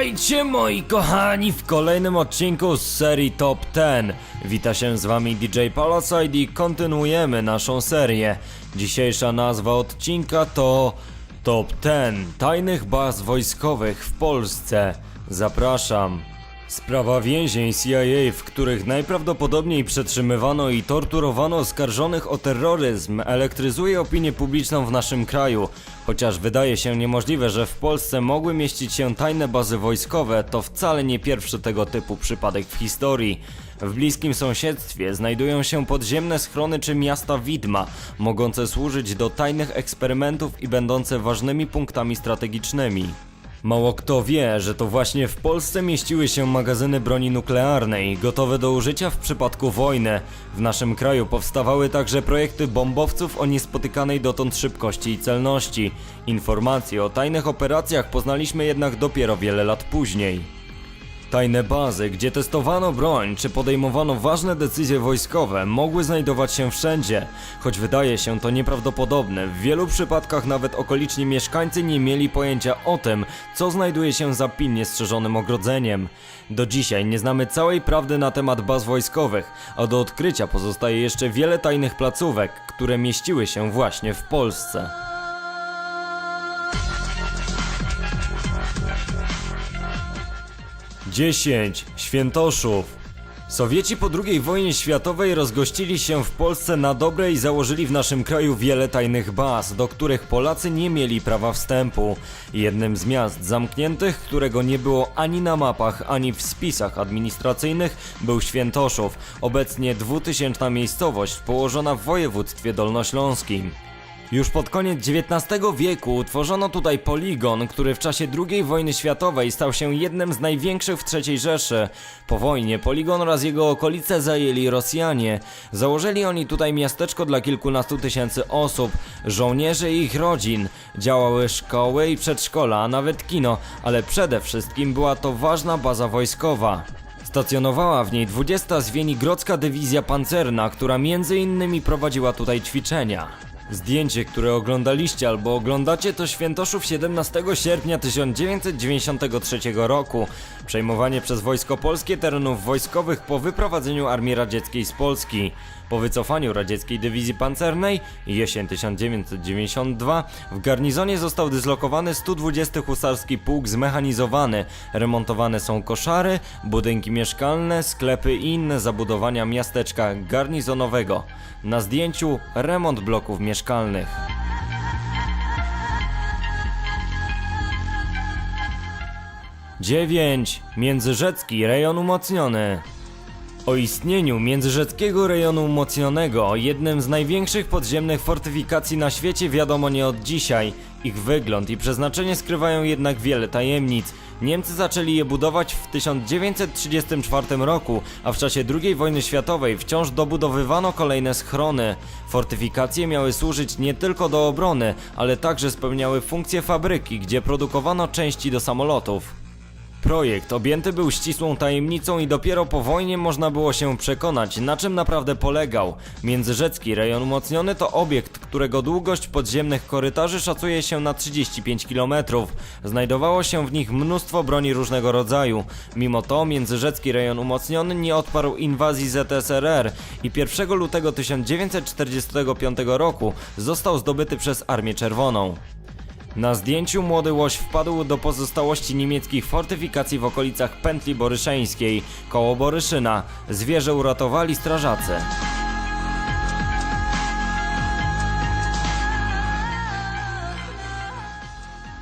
Witajcie moi kochani w kolejnym odcinku z serii Top 10. Wita się z wami DJ Palasite i kontynuujemy naszą serię. Dzisiejsza nazwa odcinka to Top 10 tajnych baz wojskowych w Polsce. Zapraszam. Sprawa więzień CIA, w których najprawdopodobniej przetrzymywano i torturowano oskarżonych o terroryzm, elektryzuje opinię publiczną w naszym kraju. Chociaż wydaje się niemożliwe, że w Polsce mogły mieścić się tajne bazy wojskowe, to wcale nie pierwszy tego typu przypadek w historii. W bliskim sąsiedztwie znajdują się podziemne schrony czy miasta widma, mogące służyć do tajnych eksperymentów i będące ważnymi punktami strategicznymi. Mało kto wie, że to właśnie w Polsce mieściły się magazyny broni nuklearnej, gotowe do użycia w przypadku wojny. W naszym kraju powstawały także projekty bombowców o niespotykanej dotąd szybkości i celności. Informacje o tajnych operacjach poznaliśmy jednak dopiero wiele lat później. Tajne bazy, gdzie testowano broń czy podejmowano ważne decyzje wojskowe, mogły znajdować się wszędzie. Choć wydaje się to nieprawdopodobne, w wielu przypadkach nawet okoliczni mieszkańcy nie mieli pojęcia o tym, co znajduje się za pilnie strzeżonym ogrodzeniem. Do dzisiaj nie znamy całej prawdy na temat baz wojskowych, a do odkrycia pozostaje jeszcze wiele tajnych placówek, które mieściły się właśnie w Polsce. 10. Świętoszów. Sowieci po II wojnie światowej rozgościli się w Polsce na dobre i założyli w naszym kraju wiele tajnych baz, do których Polacy nie mieli prawa wstępu. Jednym z miast zamkniętych, którego nie było ani na mapach, ani w spisach administracyjnych, był Świętoszów, obecnie dwutysięczna miejscowość położona w województwie dolnośląskim. Już pod koniec XIX wieku utworzono tutaj poligon, który w czasie II wojny światowej stał się jednym z największych w III Rzeszy. Po wojnie poligon oraz jego okolice zajęli Rosjanie. Założyli oni tutaj miasteczko dla kilkunastu tysięcy osób, żołnierzy i ich rodzin. Działały szkoły i przedszkola, a nawet kino, ale przede wszystkim była to ważna baza wojskowa. Stacjonowała w niej 20 Zwienigrodzka Dywizja Pancerna, która między innymi prowadziła tutaj ćwiczenia. Zdjęcie, które oglądaliście albo oglądacie to Świętoszów 17 sierpnia 1993 roku. Przejmowanie przez Wojsko Polskie terenów wojskowych po wyprowadzeniu Armii Radzieckiej z Polski. Po wycofaniu radzieckiej dywizji pancernej jesień 1992 w garnizonie został dyslokowany 120 husarski pułk zmechanizowany. Remontowane są koszary, budynki mieszkalne, sklepy i inne zabudowania miasteczka garnizonowego. Na zdjęciu remont bloków mieszkalnych. Dziewięć. Międzyrzecki rejon umocniony. O istnieniu Międzyrzeckiego Rejonu Umocnionego, jednym z największych podziemnych fortyfikacji na świecie wiadomo nie od dzisiaj. Ich wygląd i przeznaczenie skrywają jednak wiele tajemnic. Niemcy zaczęli je budować w 1934 roku, a w czasie II wojny światowej wciąż dobudowywano kolejne schrony. Fortyfikacje miały służyć nie tylko do obrony, ale także spełniały funkcję fabryki, gdzie produkowano części do samolotów. Projekt objęty był ścisłą tajemnicą i dopiero po wojnie można było się przekonać, na czym naprawdę polegał. Międzyrzecki rejon umocniony to obiekt, którego długość podziemnych korytarzy szacuje się na 35 km. Znajdowało się w nich mnóstwo broni różnego rodzaju. Mimo to Międzyrzecki rejon umocniony nie odparł inwazji ZSRR i 1 lutego 1945 roku został zdobyty przez Armię Czerwoną. Na zdjęciu młody łoś wpadł do pozostałości niemieckich fortyfikacji w okolicach pętli boryszeńskiej, koło Boryszyna. Zwierzę uratowali strażacy.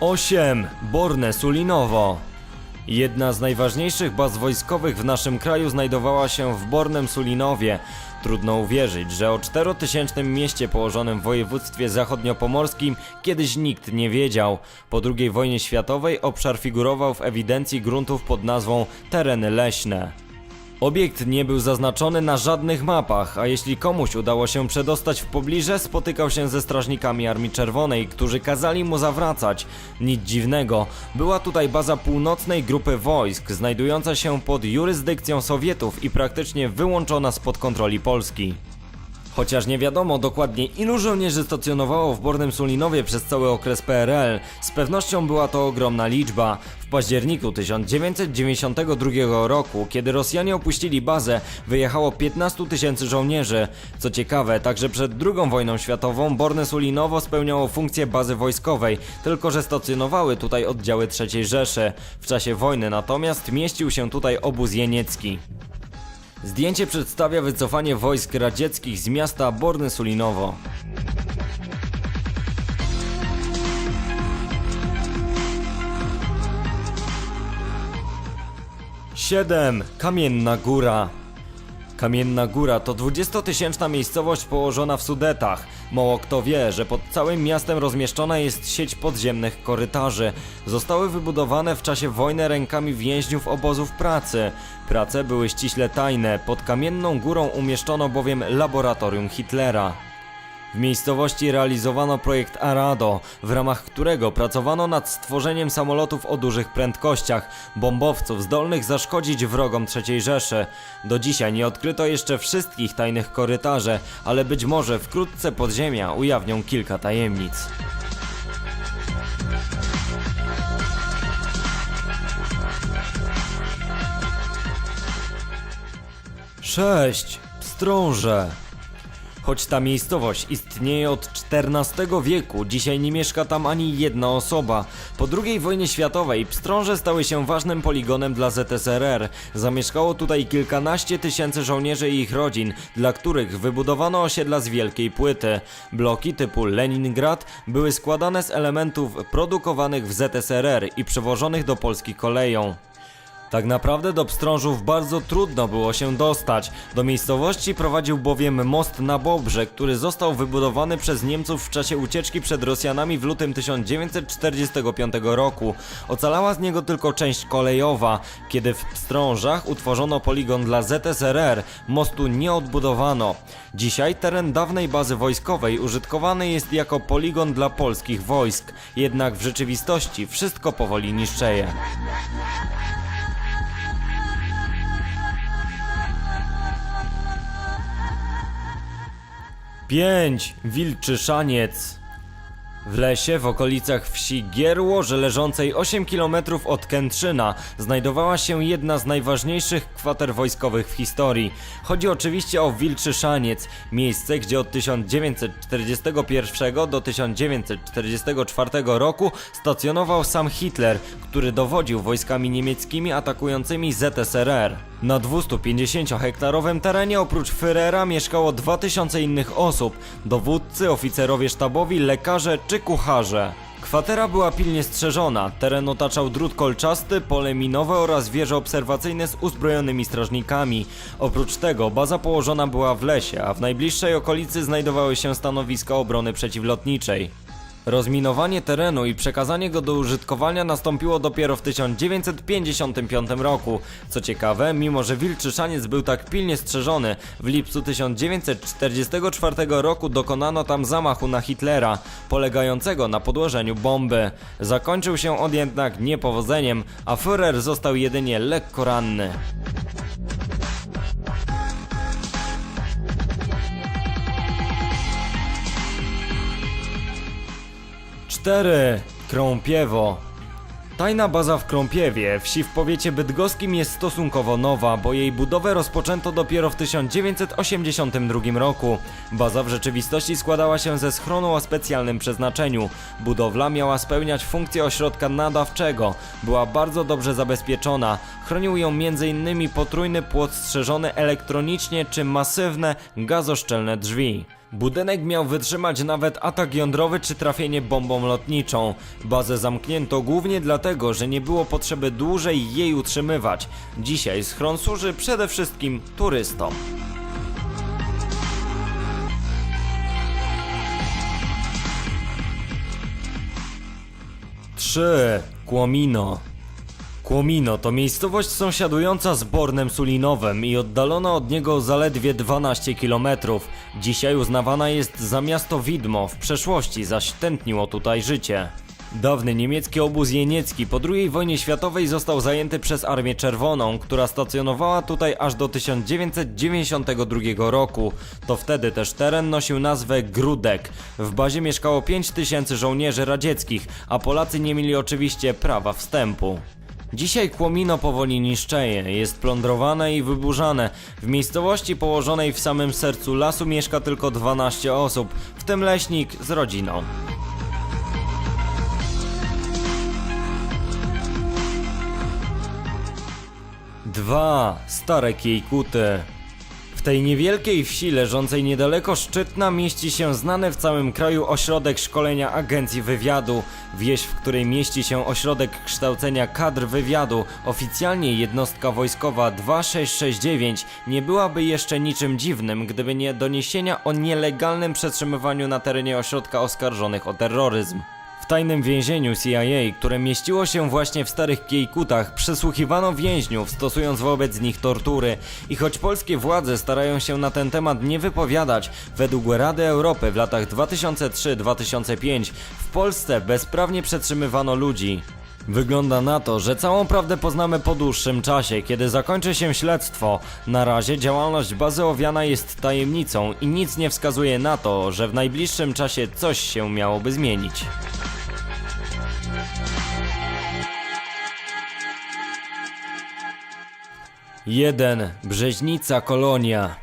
Osiem. Borne Sulinowo. Jedna z najważniejszych baz wojskowych w naszym kraju znajdowała się w Bornem Sulinowie. Trudno uwierzyć, że o czterotysięcznym mieście położonym w województwie zachodniopomorskim kiedyś nikt nie wiedział. Po II wojnie światowej obszar figurował w ewidencji gruntów pod nazwą tereny leśne. Obiekt nie był zaznaczony na żadnych mapach, a jeśli komuś udało się przedostać w pobliże, spotykał się ze strażnikami Armii Czerwonej, którzy kazali mu zawracać. Nic dziwnego, była tutaj baza północnej grupy wojsk, znajdująca się pod jurysdykcją Sowietów i praktycznie wyłączona spod kontroli Polski. Chociaż nie wiadomo dokładnie ilu żołnierzy stacjonowało w Bornym Sulinowie przez cały okres PRL, z pewnością była to ogromna liczba. W październiku 1992 roku, kiedy Rosjanie opuścili bazę, wyjechało 15 tysięcy żołnierzy. Co ciekawe, także przed II wojną światową Borne Sulinowo spełniało funkcję bazy wojskowej, tylko że stacjonowały tutaj oddziały III Rzeszy. W czasie wojny natomiast mieścił się tutaj obóz jeniecki. Zdjęcie przedstawia wycofanie wojsk radzieckich z miasta Borny Sulinowo. Siedem. Kamienna Góra. Kamienna Góra to 20-tysięczna miejscowość położona w Sudetach. Mało kto wie, że pod całym miastem rozmieszczona jest sieć podziemnych korytarzy. Zostały wybudowane w czasie wojny rękami więźniów obozów pracy. Prace były ściśle tajne, pod Kamienną Górą umieszczono bowiem laboratorium Hitlera. W miejscowości realizowano projekt Arado, w ramach którego pracowano nad stworzeniem samolotów o dużych prędkościach, bombowców zdolnych zaszkodzić wrogom III Rzeszy. Do dzisiaj nie odkryto jeszcze wszystkich tajnych korytarzy, ale być może wkrótce podziemia ujawnią kilka tajemnic. Sześć. Pstrąże. Choć ta miejscowość istnieje od XIV wieku, dzisiaj nie mieszka tam ani jedna osoba. Po II wojnie światowej pstrąże stały się ważnym poligonem dla ZSRR. Zamieszkało tutaj kilkanaście tysięcy żołnierzy i ich rodzin, dla których wybudowano osiedla z wielkiej płyty. Bloki typu Leningrad były składane z elementów produkowanych w ZSRR i przewożonych do Polski koleją. Tak naprawdę do Pstrążów bardzo trudno było się dostać. Do miejscowości prowadził bowiem most na Bobrze, który został wybudowany przez Niemców w czasie ucieczki przed Rosjanami w lutym 1945 roku. Ocalała z niego tylko część kolejowa. Kiedy w Pstrążach utworzono poligon dla ZSRR, mostu nie odbudowano. Dzisiaj teren dawnej bazy wojskowej użytkowany jest jako poligon dla polskich wojsk. Jednak w rzeczywistości wszystko powoli niszczeje. 5. Wilczy Szaniec. W lesie w okolicach wsi Gierłoże, leżącej 8 km od Kętrzyna, znajdowała się jedna z najważniejszych kwater wojskowych w historii. Chodzi oczywiście o Wilczy Szaniec, miejsce, gdzie od 1941 do 1944 roku stacjonował sam Hitler, który dowodził wojskami niemieckimi atakującymi ZSRR. Na 250-hektarowym terenie oprócz Führera mieszkało 2000 innych osób, dowódcy, oficerowie sztabowi, lekarze czy kucharze. Kwatera była pilnie strzeżona, teren otaczał drut kolczasty, pole minowe oraz wieże obserwacyjne z uzbrojonymi strażnikami. Oprócz tego baza położona była w lesie, a w najbliższej okolicy znajdowały się stanowiska obrony przeciwlotniczej. Rozminowanie terenu i przekazanie go do użytkowania nastąpiło dopiero w 1955 roku. Co ciekawe, mimo że Wilczy Szaniec był tak pilnie strzeżony, w lipcu 1944 roku dokonano tam zamachu na Hitlera, polegającego na podłożeniu bomby. Zakończył się on jednak niepowodzeniem, a Führer został jedynie lekko ranny. Cztery. Krąpiewo. Tajna baza w Krąpiewie, wsi w powiecie bydgoskim jest stosunkowo nowa, bo jej budowę rozpoczęto dopiero w 1982 roku. Baza w rzeczywistości składała się ze schronu o specjalnym przeznaczeniu. Budowla miała spełniać funkcję ośrodka nadawczego. Była bardzo dobrze zabezpieczona. Chronił ją m.in. potrójny płot strzeżony elektronicznie czy masywne, gazoszczelne drzwi. Budynek miał wytrzymać nawet atak jądrowy czy trafienie bombą lotniczą. Bazę zamknięto głównie dlatego, że nie było potrzeby dłużej jej utrzymywać. Dzisiaj schron służy przede wszystkim turystom. Trzy. Kłomino. Kłomino to miejscowość sąsiadująca z Bornem Sulinowem i oddalona od niego zaledwie 12 km. Dzisiaj uznawana jest za miasto widmo, w przeszłości zaś tętniło tutaj życie. Dawny niemiecki obóz jeniecki po II wojnie światowej został zajęty przez Armię Czerwoną, która stacjonowała tutaj aż do 1992 roku. To wtedy też teren nosił nazwę Grudek. W bazie mieszkało 5000 żołnierzy radzieckich, a Polacy nie mieli oczywiście prawa wstępu. Dzisiaj Kłomino powoli niszczeje, jest plądrowane i wyburzane. W miejscowości położonej w samym sercu lasu mieszka tylko 12 osób, w tym leśnik z rodziną. Dwa stare kiejkuty. W tej niewielkiej wsi leżącej niedaleko Szczytna mieści się znany w całym kraju ośrodek szkolenia agencji wywiadu. Wieś, w której mieści się ośrodek kształcenia kadr wywiadu, oficjalnie jednostka wojskowa 2669, nie byłaby jeszcze niczym dziwnym, gdyby nie doniesienia o nielegalnym przetrzymywaniu na terenie ośrodka oskarżonych o terroryzm. Tajnym więzieniu CIA, które mieściło się właśnie w Starych Kiejkutach, przesłuchiwano więźniów, stosując wobec nich tortury. I choć polskie władze starają się na ten temat nie wypowiadać, według Rady Europy w latach 2003-2005 w Polsce bezprawnie przetrzymywano ludzi. Wygląda na to, że całą prawdę poznamy po dłuższym czasie, kiedy zakończy się śledztwo. Na razie działalność bazy owiana jest tajemnicą i nic nie wskazuje na to, że w najbliższym czasie coś się miałoby zmienić. Jeden Brzeźnica Kolonia.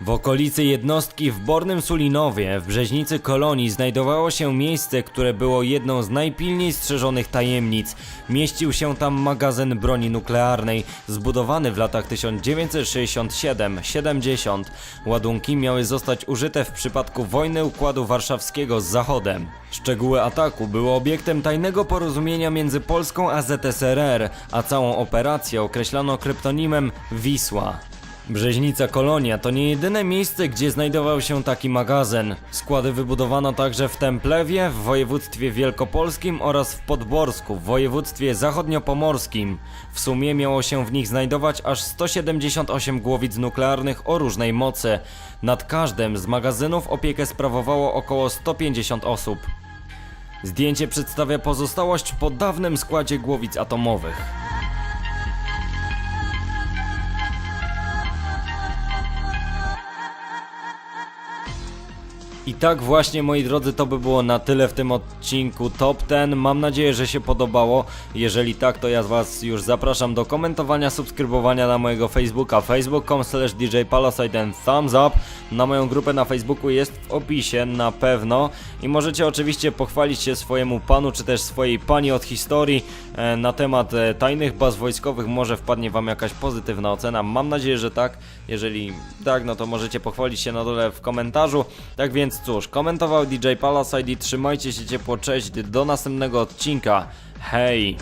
W okolicy jednostki w Bornym Sulinowie, w Brzeźnicy Kolonii, znajdowało się miejsce, które było jedną z najpilniej strzeżonych tajemnic. Mieścił się tam magazyn broni nuklearnej, zbudowany w latach 1967-70. Ładunki miały zostać użyte w przypadku wojny Układu Warszawskiego z Zachodem. Szczegóły ataku były obiektem tajnego porozumienia między Polską a ZSRR, a całą operację określano kryptonimem Wisła. Brzeźnica Kolonia to nie jedyne miejsce, gdzie znajdował się taki magazyn. Składy wybudowano także w Templewie, w województwie wielkopolskim oraz w Podborsku, w województwie zachodniopomorskim. W sumie miało się w nich znajdować aż 178 głowic nuklearnych o różnej mocy. Nad każdym z magazynów opiekę sprawowało około 150 osób. Zdjęcie przedstawia pozostałość po dawnym składzie głowic atomowych. I tak właśnie moi drodzy to by było na tyle w tym odcinku Top 10. Mam nadzieję, że się podobało. Jeżeli tak, to ja was już zapraszam do komentowania, subskrybowania na mojego Facebooka facebook.com slash djpalasite and thumbs up. Na moją grupę na Facebooku jest w opisie na pewno i możecie oczywiście pochwalić się swojemu panu czy też swojej pani od historii e, na temat e, tajnych baz wojskowych. Może wpadnie wam jakaś pozytywna ocena. Mam nadzieję, że tak. Jeżeli tak, no to możecie pochwalić się na dole w komentarzu. Tak więc cóż, komentował DJ Palaside. Trzymajcie się ciepło, cześć, do następnego odcinka. Hej!